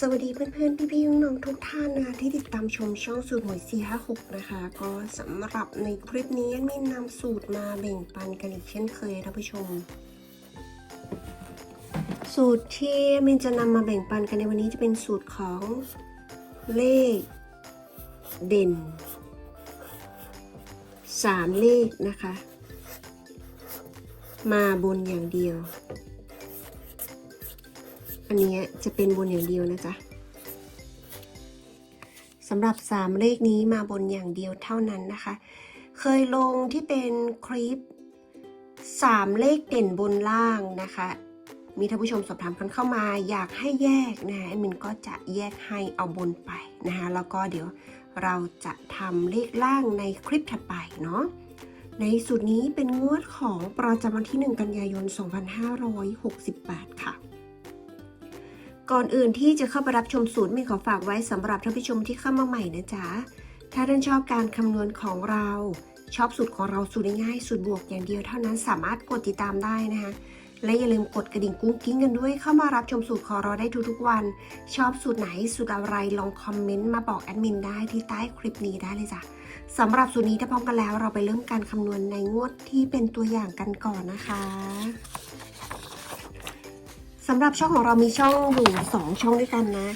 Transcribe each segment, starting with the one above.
สวัสดีเพื่อนๆ พี่ๆน้องๆทุกท่านนะคะที่ติดตามชมช่องสูตรหวย456 นะคะ ก็สำหรับในคลิปนี้มีนำสูตรมาแบ่งปันกันอีกเช่นเคยท่านผู้ชม สูตรที่มินจะนำมาแบ่งปันกันในวันนี้จะเป็นสูตรของเลข เด่น 3 เลขนะคะ มาบนอย่างเดียว อันนี้จะเป็นบนอย่างเดียวนะจ๊ะสำหรับ 3 เลขนี้มาบนอย่างเดียวเท่านั้นนะคะ เคยลงที่เป็นคลิป 3 เลขเด่นบนล่างนะคะ มีท่านผู้ชมสอบถามกันเข้ามาอยากให้แยกนะแอดมินก็จะแยกให้เอาบนไปนะคะแล้วก็เดี๋ยวเราจะทำเลขล่างในคลิปถัดไปเนาะในสูตรนี้เป็นงวดของประจำวันที่ 1 กันยายน 2568 ค่ะ ก่อนอื่นที่จะเข้าไปรับชมสูตรมีขอฝากไว้สำหรับท่านผู้ชมที่เข้ามาใหม่นะจ๊ะ ถ้าท่านชอบการคำนวณของเรา ชอบสูตรของเราสูตรง่ายสูตรบวกอย่างเดียวเท่านั้นสามารถกดติดตามได้นะคะ และอย่าลืมกดกระดิ่งกุ้งกิ้งกันด้วย เข้ามารับชมสูตรของเราได้ทุกๆวัน ชอบสูตรไหนสูตรอะไรลองคอมเมนต์มาบอกแอดมินได้ที่ใต้คลิปนี้ได้เลยจ้ะสำหรับสูตรนี้ถ้าพร้อมกันแล้ว เราไปเริ่มการคำนวณในงวดที่เป็นตัวอย่างกันก่อนนะคะ สำหรับช่องของเรามีช่องอยู่สองช่องด้วยกันนะ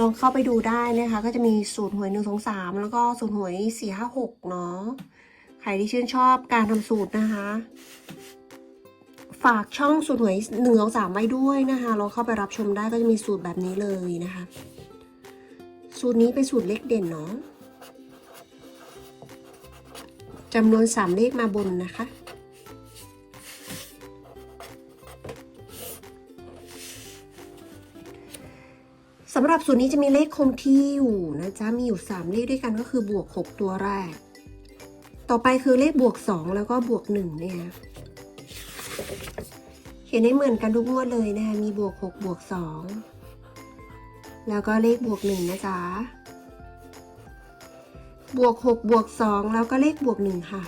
ลองเข้าไปดูได้นะคะ ก็จะมีสูตรหวยหนึ่งสองสามแล้วก็สูตรหวยสี่ห้าหกเนาะใครที่ชื่นชอบการทำสูตรนะคะ ฝากช่องสูตรหวยหนึ่งสองสามไว้ด้วยนะคะลองเข้าไปรับชมได้ก็จะมีสูตรแบบนี้เลยนะคะ สูตรนี้เป็นสูตรเลขเด่นเนาะจำนวนสามเลขมาบนนะคะ สำหรับสูตรนี้จะมีเลขคงที่อยู่นะจ๊ะมีอยู่ 3 เลขด้วยกันก็คือบวก 6 ตัวแรก ต่อไปคือเลขบวก 2 แล้วก็บวก 1 เนี่ยเขียนให้เหมือนกันทุกงวดเลยนะคะมีบวก 6 บวก 2 แล้วก็เลขบวก 1 นะจ๊ะบวก 6 บวก 2 แล้วก็เลขบวก 1 ค่ะ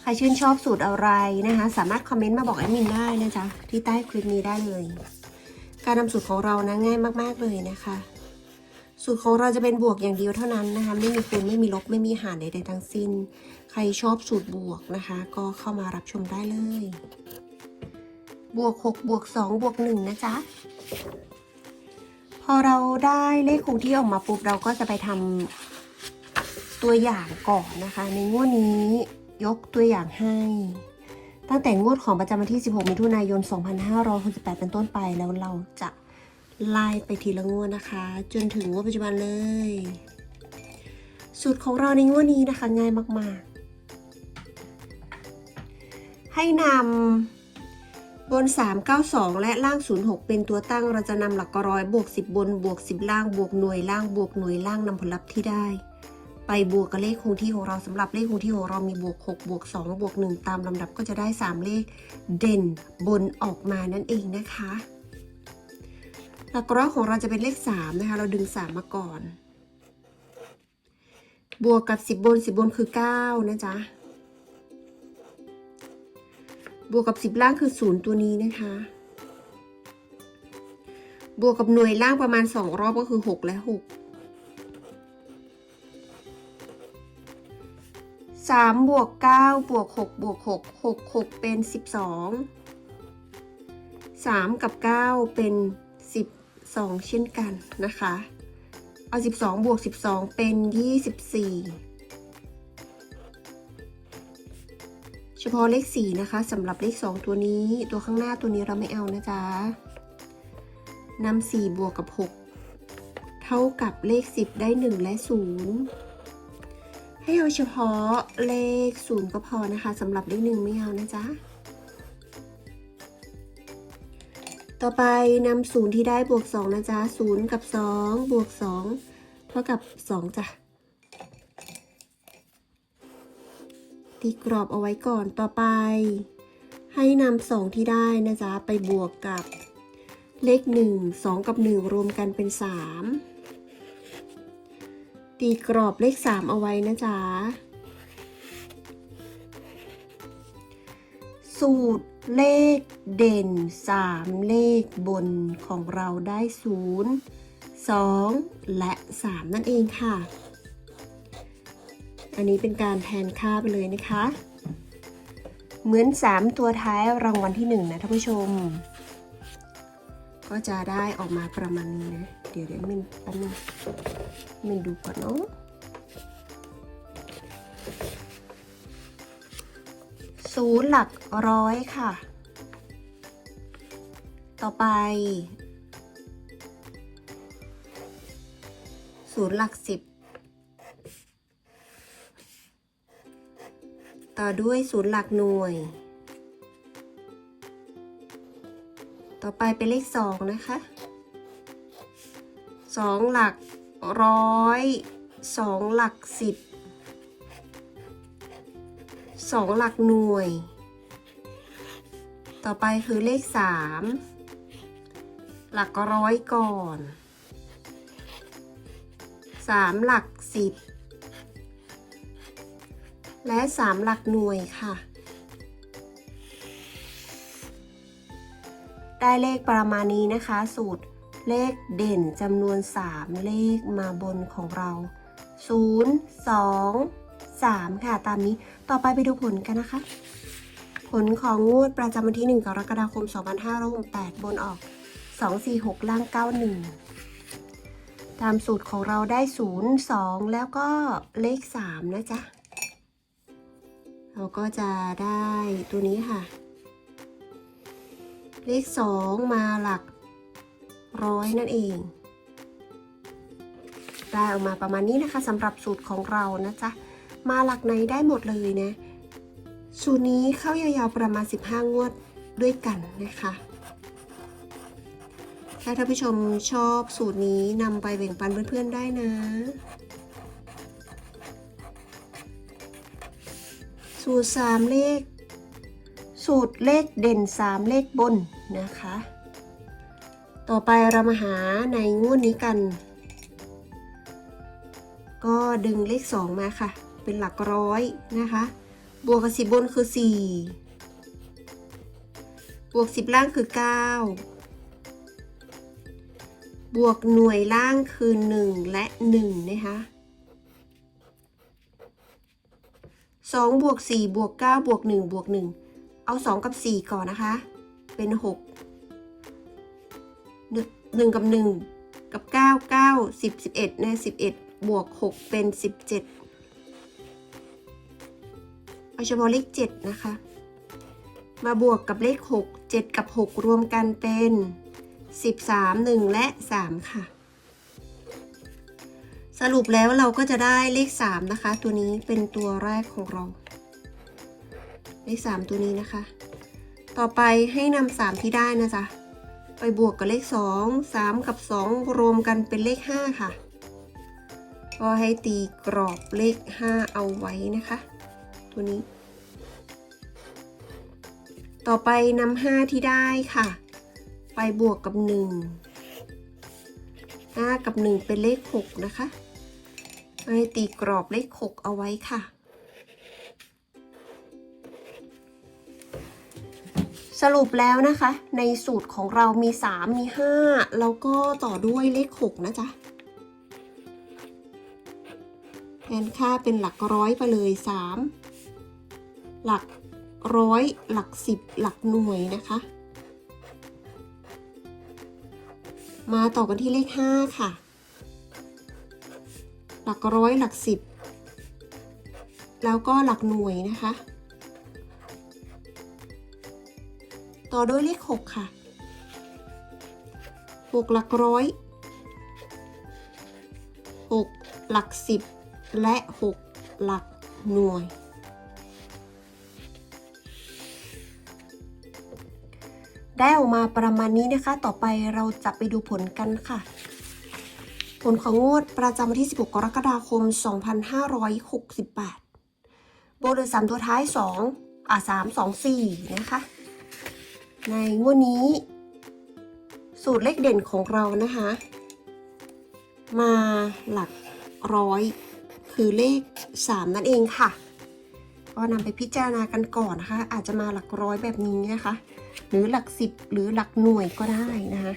ใครชื่นชอบสูตรอะไรนะคะ สามารถคอมเมนต์มาบอกแอดมินได้นะจ๊ะ ที่ใต้คลิปนี้ได้เลย การนำสูตรของเรานะง่ายมาก ๆ เลยนะคะ สูตรของเราจะเป็นบวกอย่างเดียวเท่านั้นนะคะ ไม่มีคูณไม่มีลบไม่มีหารใดๆทั้งสิ้น ใครชอบสูตรบวกนะคะ ก็เข้ามารับชมได้เลย บวก6บวก2บวก1นะจ๊ะพอเราได้เลขคงที่ออกมาปุ๊บเราก็จะไปทำตัวอย่างก่อนนะคะ ในงวดนี้ยกตัวอย่างให้ ตั้งแต่งวดของประจำวันที่ 16 มิถุนายน 2568 เป็นต้นไปแล้วเราจะไล่ไปทีละงวดนะคะ จนถึงงวดปัจจุบันเลย สูตรของเราในงวดนี้นะคะง่ายมาก ๆ ให้นำบน 392 และล่าง 06 เป็นตัวตั้งเราจะนำหลักร้อยบวก 10 บนบวก 10 ล่างบวกหน่วยล่างบวกหน่วยล่างนำผลลัพธ์ที่ได้ ไปบวกกับเลขคงที่ของเราสำหรับเลขคงที่ของเรามีบวก 6 บวก 2 บวก 1 ตามลำดับก็จะได้ 3 เลขเด่นบนออกมานั่นเองนะคะ หลักร้อยของเราจะเป็นเลข 3 นะคะ เราดึง 3 มาก่อน บวกกับ 10 บน 10 บนคือ 9 นะจ๊ะ บวกกับ 10 ล่างคือ 0 ตัวนี้นะคะ บวกกับหน่วยล่างประมาณ 2 รอบก็คือ 6 และ 6 สามบวกเก้าบวกหกบวกหกหกหกเป็นสิบสองสามกับเก้าเป็นสิบสองเช่นกันนะคะ เอาสิบสองบวกสิบสองเป็นยี่สิบสี่เฉพาะเลขสี่นะคะสำหรับเลขสองตัวนี้ตัวข้างหน้าตัวนี้เราไม่เอานะจ๊ะนำสี่บวกกับหกเท่ากับเลขสิบได้หนึ่งและศูนย์ ให้เอาเฉพาะเลขศูนย์ก็พอนะคะสำหรับเลขหนึ่งไม่เอานะจ๊ะ ต่อไปนำศูนย์ที่ได้บวกสองนะจ๊ะศูนย์กับสองบวกสองเท่ากับสองจ้ะตีกรอบเอาไว้ก่อนต่อไป ให้นำสองที่ได้นะจ๊ะไปบวกกับเลขหนึ่งสองกับหนึ่งรวมกันเป็นสาม ตีกรอบเลขสามเอาไว้นะจ๊ะ สูตรเลขเด่น 3 เลขบนของเราได้ 0 2 และ 3 นั่นเองค่ะ อันนี้เป็นการแทนค่าไปเลยนะคะ เหมือน 3 ตัวท้ายรางวัลที่ 1 นะท่านผู้ชม ก็จะได้ออกมาประมาณนี้นะ เดี๋ยวเดี๋ยวมินแป๊บนึงมินดูก่อนเนาะศูนย์หลักร้อยค่ะ ต่อไป ศูนย์หลักสิบ ต่อด้วยศูนย์หลักหน่วย ต่อไปเป็นเลขสองนะคะ สองหลักร้อยสองหลักสิบสองหลักหน่วย ต่อไปคือเลขสามหลักร้อยก่อนสามหลักสิบและสามหลักหน่วยค่ะ ได้เลขประมาณนี้นะคะสูตร เลขเด่นจำนวน 3 เลขมาบนของเรา 0 2 3 ค่ะ ตามนี้ต่อไปไปดูผลกันนะคะ ผลของงวดประจำวันที่ 1 กรกฎาคม 2568 บนออก 246 ล่าง 91 ตามสูตรของเราได้ 0 2 แล้วก็เลข 3 นะจ๊ะ เราก็จะได้ตัวนี้ค่ะ เลข 2 มาหลัก ร้อยนั่นเอง ได้ออกมาประมาณนี้นะคะสำหรับสูตรของเรานะจ๊ะ มาหลักไหนได้หมดเลยนะ สูตรนี้เข้ายาวๆประมาณ 15 งวดด้วยกันนะคะถ้าท่านผู้ชมชอบสูตรนี้นำไปแบ่งปันเพื่อนๆได้นะ สูตร 3 เลข สูตรเลขเด่น 3 เลขบนนะคะ ต่อไปเรามาหาในงวดนี้กัน ก็ดึงเลข 2 มาค่ะ เป็นหลักร้อยนะคะ บวกกับสิบบนคือ 4 บวก 10 ล่างคือ 9 บวกหน่วยล่างคือ 1 และ 1 นะคะ2บวก4บวก9บวก1บวก1เอา 2 กับ 4 ก่อนนะคะ เป็น 6 1กับ1กับ9 9 10 11นะ11บวก6เป็น17เอาเฉพาะเลข7นะคะ มาบวกกับเลข6 7กับ6รวมกันเป็น13 1และ3ค่ะ สรุปแล้วเราก็จะได้เลข3นะคะ ตัวนี้เป็นตัวแรกของเรา เลข3ตัวนี้นะคะ ต่อไปให้นำา3ที่ได้นะจ๊ะ ไปบวกกับเลข 2 3 กับ 2 รวมกันเป็นเลข 5 ค่ะ ก็ให้ตีกรอบเลข 5 เอาไว้นะคะ ตัวนี้ ต่อไปนำ5ที่ได้ค่ะ ไปบวกกับ 1 5 กับ 1 เป็นเลข 6 นะคะ ให้ตีกรอบเลข 6 เอาไว้ค่ะ สรุปแล้วนะคะ ในสูตรของเรามี 3 มี 5 แล้วก็ต่อด้วยเลข 6 นะจ๊ะแทนค่าเป็นหลักร้อยไปเลย 3 หลักร้อยหลัก10หลักหน่วยนะคะ มาต่อกันที่เลข 5 ค่ะ หลักร้อยหลัก10แล้วก็หลักหน่วยนะคะ ต่อด้วยเลข 6 ค่ะ 6 หลักร้อย 6 หลัก 10 และ 6 หลักหน่วย ได้ออกมาประมาณนี้นะคะ ต่อไปเราจะไปดูผลกันค่ะ ผลของงวดประจำวันที่ 16 กรกฎาคม 2568 โบนเลยสามตัวท้ายสองอะสามสองสี่นะคะ ในงวดนี้ สูตรเลขเด่นของเรานะคะ มาหลักร้อย คือเลข 3 นั่นเองค่ะ ก็นำไปพิจารณากันก่อนนะคะ อาจจะมาหลักร้อยแบบนี้นะคะ หรือหลักสิบหรือหลักหน่วยก็ได้นะคะ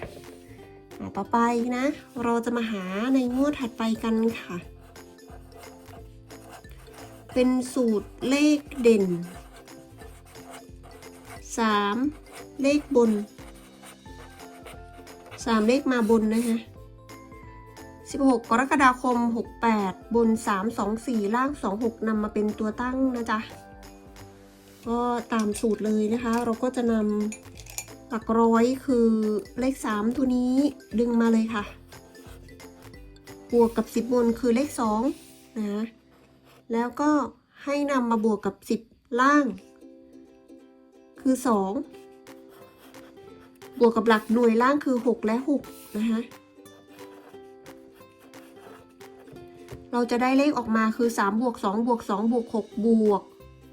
อะต่อไปนะ เราจะมาหาในงวดถัดไปกันค่ะ เป็นสูตรเลขเด่น 3 เลขบน3เลขมาบนนะคะ16 กรกฎาคม 68 บน 3 2 4 ล่าง 26นำมาเป็นตัวตั้งนะจ๊ะ ก็ตามสูตรเลยนะคะ เราก็จะนำหลักร้อยคือเลข 3 ตัวนี้ดึงมาเลยค่ะ บวกกับ 10 บนคือเลข2นะ แล้วก็ให้นำมาบวกกับ 10 ล่าง คือ 2 บวกกับหลักหน่วยล่างคือ 6 และ 6 นะคะ เราจะได้เลขออกมาคือ 3 บวก 2 บวก 2 บวก 6 บวก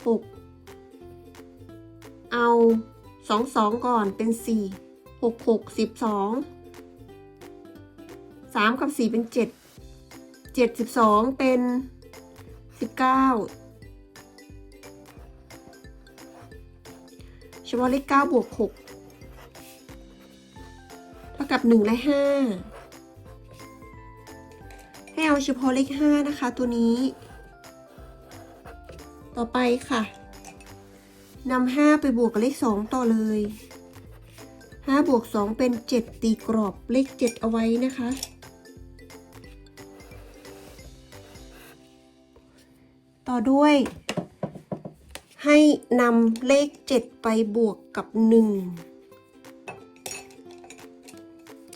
6 เอา 2 2 ก่อนเป็น 4 6 6 12 3 กับ 4 เป็น 7 7 12 เป็น 19เฉพาะเลข9บวก6 กับ1และ5 ให้เอาเฉพาะเลข5นะคะ ตัวนี้ ต่อไปค่ะนำ5ไปบวกกับเลข 2 ต่อเลย5บวก2เป็น 7 ตีกรอบเลข 7 เอาไว้นะคะ ต่อด้วย ให้นำเลข 7 ไปบวกกับ 1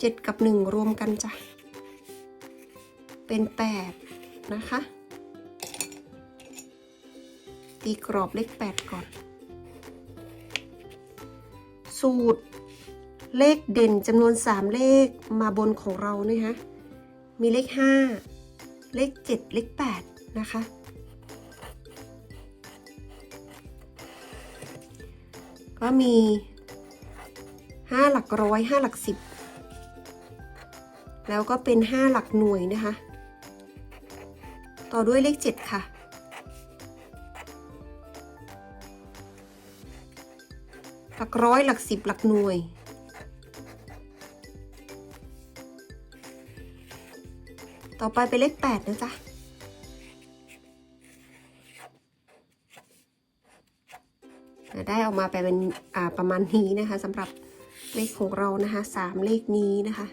7 กับ 1 รวมกันจ้ะ เป็น 8 นะคะ ตีกรอบเลข 8 ก่อน สูตรเลขเด่นจำนวน 3 เลขมาบนของเรานะคะมีเลข 5 เลข 7 เลข 8 นะคะ ก็มี 5 หลักร้อย 5 หลัก10 แล้วก็เป็น 5 หลักหน่วยนะคะ ต่อด้วยเลข 7 ค่ะ หลักร้อยหลักสิบหลักหน่วย ต่อไปเป็นเลข 8 นะจ๊ะได้ออกมาเป็นประมาณนี้นะคะสำหรับเลขของเรานะคะสามเลขนี้นะคะ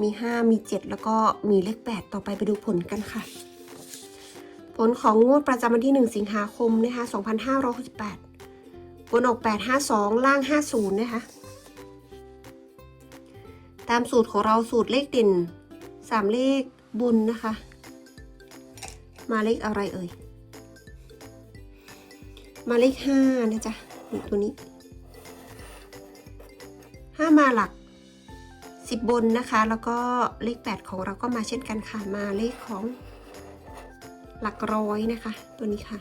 มี 5 มี 7 แล้วก็มีเลข 8 ต่อไปไปดูผลกันค่ะ ผลของงวดประจำวันที่ 1 สิงหาคมนะคะ2568ผลออก 852 ล่าง 50 นะคะ ตามสูตรของเราสูตรเลขเด่น 3 เลขบนนะคะ มาเลขอะไรเอ่ย มาเลข 5 นะจ๊ะ ตัวนี้ 5 มาหลัก 10 บนนะคะ แล้วก็เลข 8 ของเราก็มาเช่นกันค่ะ มาเลขของหลักร้อยนะคะ ตัวนี้ค่ะ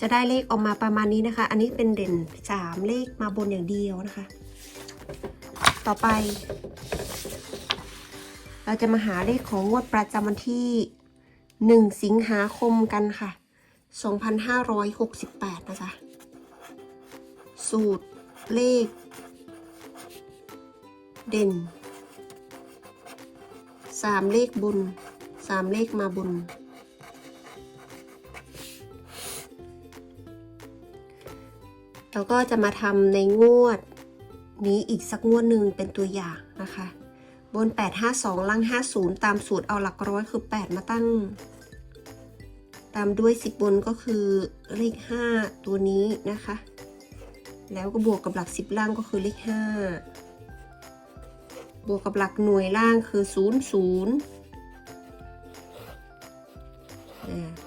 จะได้เลขออกมาประมาณนี้นะคะ อันนี้เป็นเด่น 3 เลขมาบนอย่างเดียวนะคะ ต่อไป เราจะมาหาเลขของงวดประจำวันที่ 1 สิงหาคมกันค่ะ 2568 นะจ๊ะสูตรเลข เด่น3เลขบน3เลขมาบนแล้วก็จะมาทำในงวดนี้อีกสักงวดหนึ่งเป็นตัวอย่างนะคะ บน 852ล่าง 50 ตามสูตรเอาหลักร้อยคือ 8 มาตั้ง ตามด้วย 10 บนก็คือเลข 5 ตัวนี้นะคะ แล้วก็บวกกับหลัก 10 ล่างก็คือเลข 5 บวกกับหลักหน่วยล่างคือ 0 0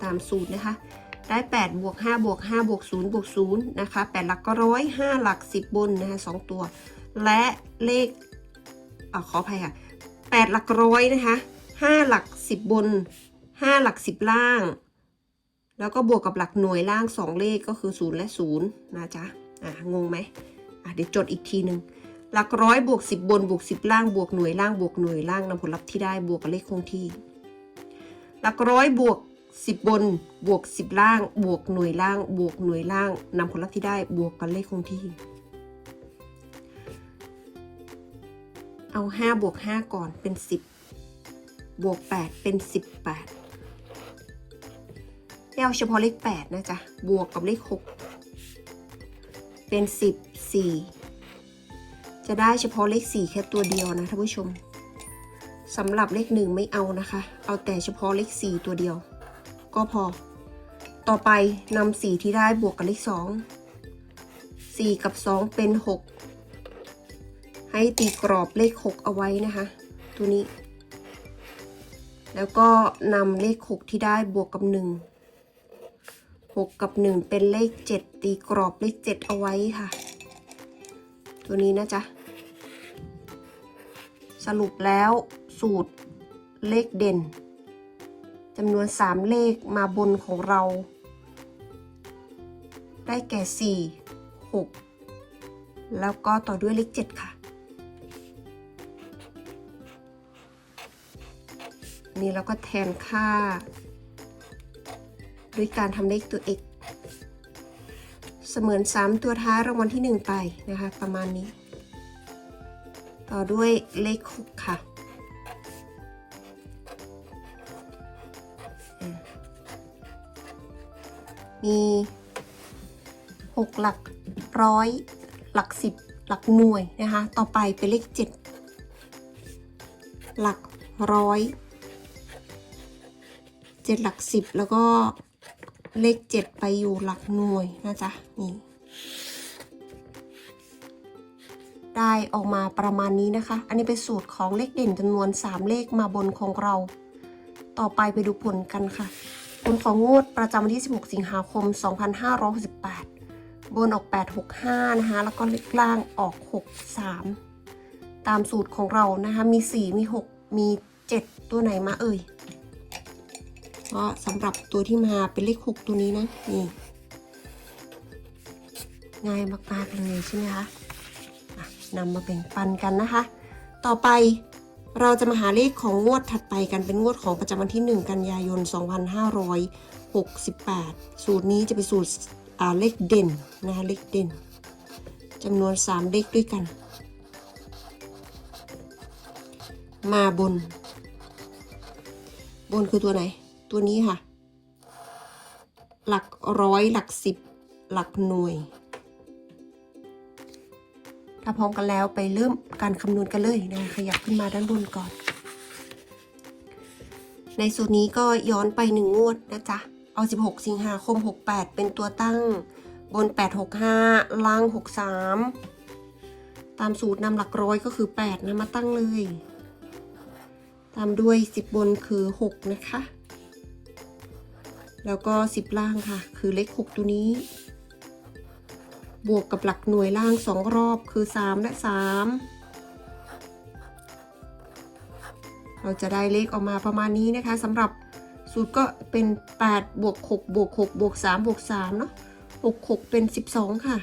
ตามสูตรนะคะ ได้ 8 บวก 5 บวก 5 บวก 0 บวก 0 นะคะ 8 หลักก็ร้อย5หลัก 10 บนนะคะ2ตัว และเลขอขออภัยค่ะ 8 หลักร้อยนะคะ 5 หลัก 10 บนห้าหลักสิบล่าง แล้วก็บวกกับหลักหน่วยล่างสองเลขก็คือศูนย์และศูนย์นะจ๊ะ อะ งงไหมอะเดี๋ยวจดอีกทีหนึ่ง หลักร้อยบวกสิบบนบวกสิบล่างบวกหน่วยล่างบวกหน่วยล่างนำผลลัพธ์ที่ได้บวกกับเลขคงที่ หลักร้อยบวกสิบบนบวกสิบล่างบวกหน่วยล่างบวกหน่วยล่างนำผลลัพธ์ที่ได้บวกกับเลขคงที่ เอาห้าบวกห้าก่อนเป็นสิบบวกแปดเป็นสิบแปดไม่เอาเฉพาะเลขแปดนะจ๊ะ บวกกับเลขหกเป็นสิบสี่ จะได้เฉพาะเลขสี่แค่ตัวเดียวนะท่านผู้ชมสำหรับเลขหนึ่งไม่เอานะคะ เอาแต่เฉพาะเลขสี่ตัวเดียว ก็พอ ต่อไปนำสี่ที่ได้บวกกับเลขสองสี่กับสองเป็นหกให้ตีกรอบเลขหกเอาไว้นะคะ ตัวนี้ แล้วก็นำเลขหกที่ได้บวกกับหนึ่งหกกับหนึ่งเป็นเลขเจ็ดตีกรอบเลขเจ็ดเอาไว้ค่ะ ตัวนี้นะจ๊ะ สรุปแล้วสูตรเลขเด่นจำนวน 3 เลขมาบนของเรา ได้แก่ 4 6 แล้วก็ต่อด้วยเลข 7 ค่ะ นี่เราก็แทนค่า ด้วยการทำเลขตัว x เสมือน 3 ตัวท้ายรางวัลที่ 1 ไปนะคะ ประมาณนี้ ต่อด้วยเลข6ค่ะ มีหกหลักร้อยหลักสิบหลักหน่วยนะคะ ต่อไปเป็นเลขเจ็ดหลักร้อยเจ็ดหลักสิบแล้วก็เลขเจ็ดไปอยู่หลักหน่วยนะจ๊ะนี่ ได้ออกมาประมาณนี้นะคะ อันนี้เป็นสูตรของเลขเด่นจำนวน 3 เลขมาบนของเรา ต่อไปไปดูผลกันค่ะ ผลของงวดประจำวันที่ 16 สิงหาคม 2568 บนออก 865 นะคะ แล้วก็เลขล่างออก 63 ตามสูตรของเรานะคะ มี 4 มี 6 มี 7 ตัวไหนมาเอ่ยก็สำหรับตัวที่มาเป็นเลข 6 ตัวนี้นะ นี่ ง่ายมากๆเลยใช่ไหมคะ นำมาแบ่งปันกันนะคะ ต่อไปเราจะมาหาเลขของงวดถัดไปกันเป็นงวดของประจำวันที่ 1 กันยายน 2568 สูตรนี้จะเป็นสูตรเลขเด่นนะคะเลขเด่นจำนวน 3 เลขด้วยกัน มาบน บนคือตัวไหน ตัวนี้ค่ะ หลักร้อยหลักสิบหลักหน่วย ถ้าพร้อมกันแล้วไปเริ่มการคำนวณกันเลยนะขยับขึ้นมาด้านบนก่อน ในสูตรนี้ก็ย้อนไปหนึ่งงวดนะจ๊ะ เอา 16 สิงหาคม 68 เป็นตัวตั้งบน 865 ล่าง 63 ตามสูตรนำหลักร้อยก็คือ 8 นะมาตั้งเลย ตามด้วย 10 บนคือ 6 นะคะ แล้วก็ 10 ล่างค่ะ คือเลข 6 ตัวนี้ บวกกับหลักหน่วยล่างสองรอบคือ 3 และ 3 เราจะได้เลขออกมาประมาณนี้นะคะสำหรับสูตรก็เป็น 8 บวก 6 บวก 6 บวก 3 บวก 3 เนาะ6 6 เป็น 12 ค่ะ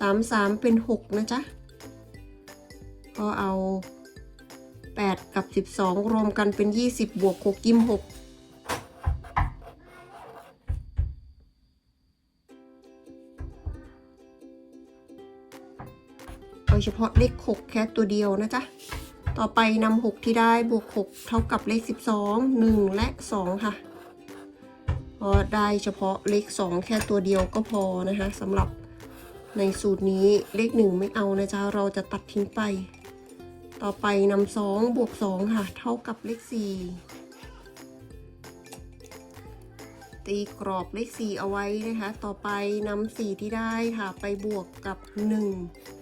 3 3 เป็น 6 นะจ๊ะ ก็เอา 8 กับ 12 รวมกันเป็น 20 บวก6ยิ้ม6 ฉพาะเลข 6 แค่ตัวเดียวนะจ๊ะ ต่อไปนำ6ที่ได้บวก 6 เท่ากับเลข 12 1 และ 2 ค่ะพอได้เฉพาะเลข 2 แค่ตัวเดียวก็พอนะคะสำหรับในสูตรนี้เลข 1 ไม่เอานะจ๊ะ เราจะตัดทิ้งไป ต่อไปนำ2บวก 2 ค่ะ เท่ากับเลข 4ตีกรอบเลข 4 เอาไว้นะคะ ต่อไปนำ4ที่ได้ค่ะ ไปบวกกับ 1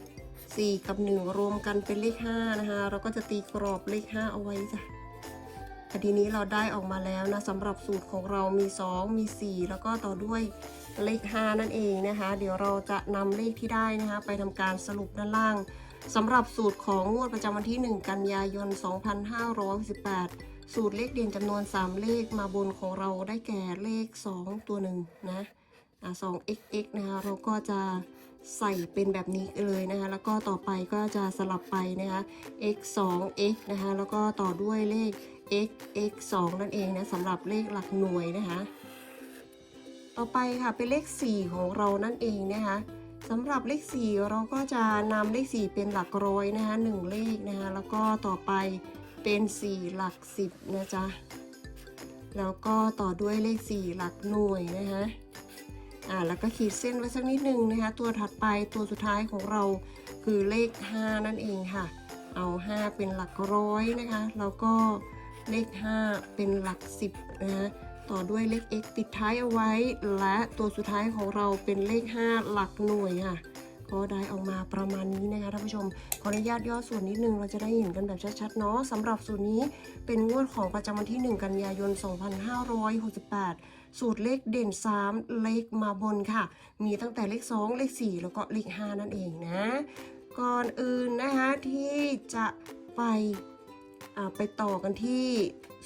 4 กับ 1 รวมกันเป็นเลข5นะคะ เราก็จะตีกรอบเลข 5 เอาไว้จ้ะแต่ทีนี้เราได้ออกมาแล้วนะสำหรับสูตรของเรามี 2 มี 4 แล้วก็ต่อด้วยเลข 5 นั่นเองนะคะ เดี๋ยวเราจะนำเลขที่ได้นะคะ ไปทำการสรุปด้านล่างสำหรับสูตรของงวดประจำวันที่ 1 กันยายน 2518 สูตรเลขเด่นจำนวน 3 เลขมาบนของเราได้แก่เลข 2 ตัวหนึ่งนะอ่า 2xx นะคะเราก็จะ ใส่เป็นแบบนี้เลยนะคะ แล้วก็ต่อไปก็จะสลับไปนะคะ x 2 x นะคะ แล้วก็ต่อด้วยเลข x x 2นั่นเองนะสำหรับเลขหลักหน่วยนะคะ ต่อไปค่ะเป็นเลข 4 ของเรานั่นเองนะคะสำหรับเลข 4 เราก็จะนำเลข 4 เป็นหลักร้อยนะคะ1เลขนะคะ แล้วก็ต่อไปเป็น 4 หลัก 10 นะจ๊ะ แล้วก็ต่อด้วยเลข 4 หลักหน่วยนะคะ อ่าแล้วก็ขีดเส้นไว้สักนิดนึงนะคะ ตัวถัดไปตัวสุดท้ายของเราคือเลข 5 นั่นเองค่ะ เอา 5 เป็นหลักร้อยนะคะ แล้วก็เลข 5 เป็นหลัก 10นะคะต่อด้วยเลข x ปิดท้ายเอาไว้ และตัวสุดท้ายของเราเป็นเลข 5 หลักหน่วยค่ะก็ได้ออกมาประมาณนี้นะคะท่านผู้ชม ขออนุญาตย่อส่วนนิดนึง เราจะได้เห็นกันแบบชัดๆเนาะสำหรับสูตรนี้เป็นงวดของประจำวันที่ 1 กันยายน 2568 สูตรเลขเด่น 3 เลขมาบนค่ะ มีตั้งแต่เลข 2 เลข 4 แล้วก็เลข 5 นั่นเองนะ ก่อนอื่นนะคะที่จะไปอ่าไปต่อกันที่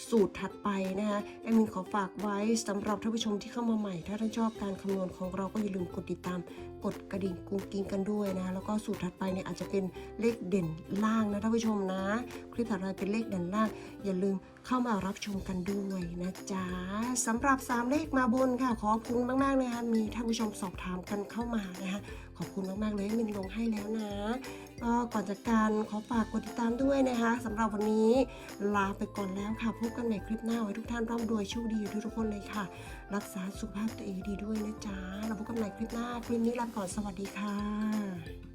สูตรถัดไปนะคะแอมินขอฝากไว้สำหรับท่านผู้ชมที่เข้ามาใหม่ ถ้าท่านชอบการคำนวณของเราก็อย่าลืมกดติดตาม กดกระดิ่งกุ้งกิ้งกันด้วยนะคะแล้วก็สูตรถัดไปเนี่ยอาจจะเป็นเลขเด่นล่างนะท่านผู้ชมนะ คลิปถัดไปเป็นเลขเด่นล่าง อย่าลืมเข้ามารับชมกันด้วยนะจ๊ะสำหรับ 3 เลขมาบนค่ะ ขอบคุณมากๆเลยค่ะมีท่านผู้ชมสอบถามกันเข้ามานะคะขอบคุณมากๆเลยมินลงให้แล้วนะ ก็ก่อนจากการขอฝากกดติดตามด้วยนะคะสำหรับวันนี้ลาไปก่อนแล้วค่ะ พบกันใหม่คลิปหน้าไว้ทุกท่านร่ำรวยโชคดีทุกคนเลยค่ะ รักษาสุขภาพตัวเองดีด้วยนะจ๊ะเราพบกันใหม่คลิปหน้าคลิปนี้ลาไปก่อนสวัสดีค่ะ